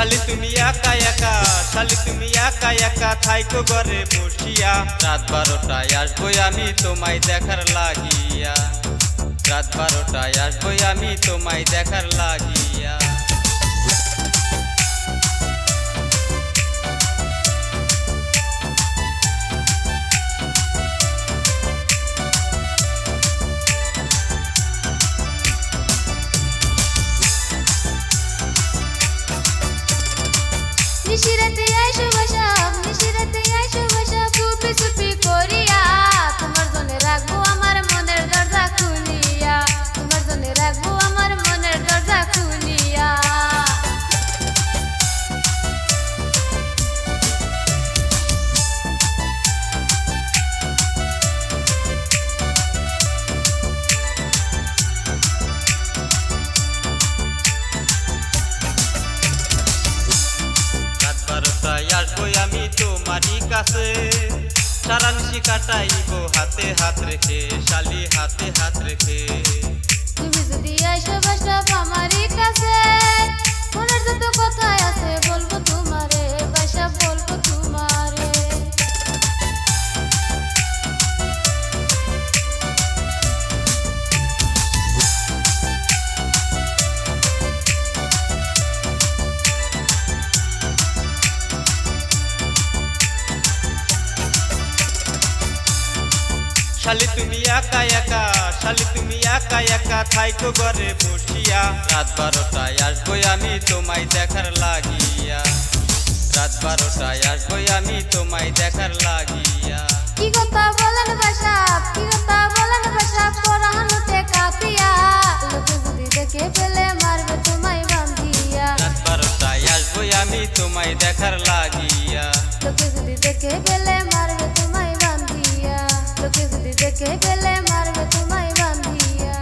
শালি তুমি একা একা শালি তুমি একা একা থাইকো ঘরে বসিয়া। রাত বারোটায় আসব আমি তোমায় দেখার লাগিয়া। রাত বারোটায় আসব আমি তোমায় দেখার লাগিয়া। আসবই আমি তোমারই কাছে। সারাংশি কাটাইবো হাতে হাত রেখে শালি হাতে হাত রেখে। শালি তুমি একা একা শালি তুমি একা একা থাইকো ঘরে বসিয়া। রাত বারোটায় আসবই আমি তোমায় দেখার লাগিয়া। রাত বারোটায় আসবই আমি তোমায় দেখার লাগিয়া। কি কথা বলেন কি কথা বলেন বাসা পরাহানুতে কাপিয়া লোকে যদি দেখে ফেলে মারবে তোমায় বান্ধিয়া। রাত বারোটায় আসবই আমি তোমায় দেখার লাগিয়া। লোকে যদি দেখে ফেলে মারবে তোমায় বান্ধিয়া। লোকে যদি দেখে ফেলে মারবে তোমায় বান্ধিয়া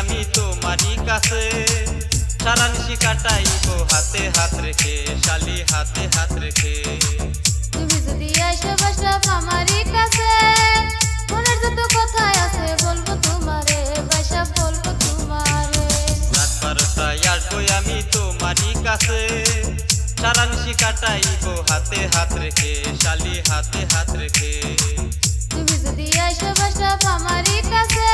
আমি তোমারই কাছে। সারা নিশি কাটাইবো আসবই আমি তোমারই কাছে? সারা নিশি কাটাইবো হাতে হাত রেখে, শালি হাতে হাত রেখে। তুমি যদি আসো বাসা আমারই কাছে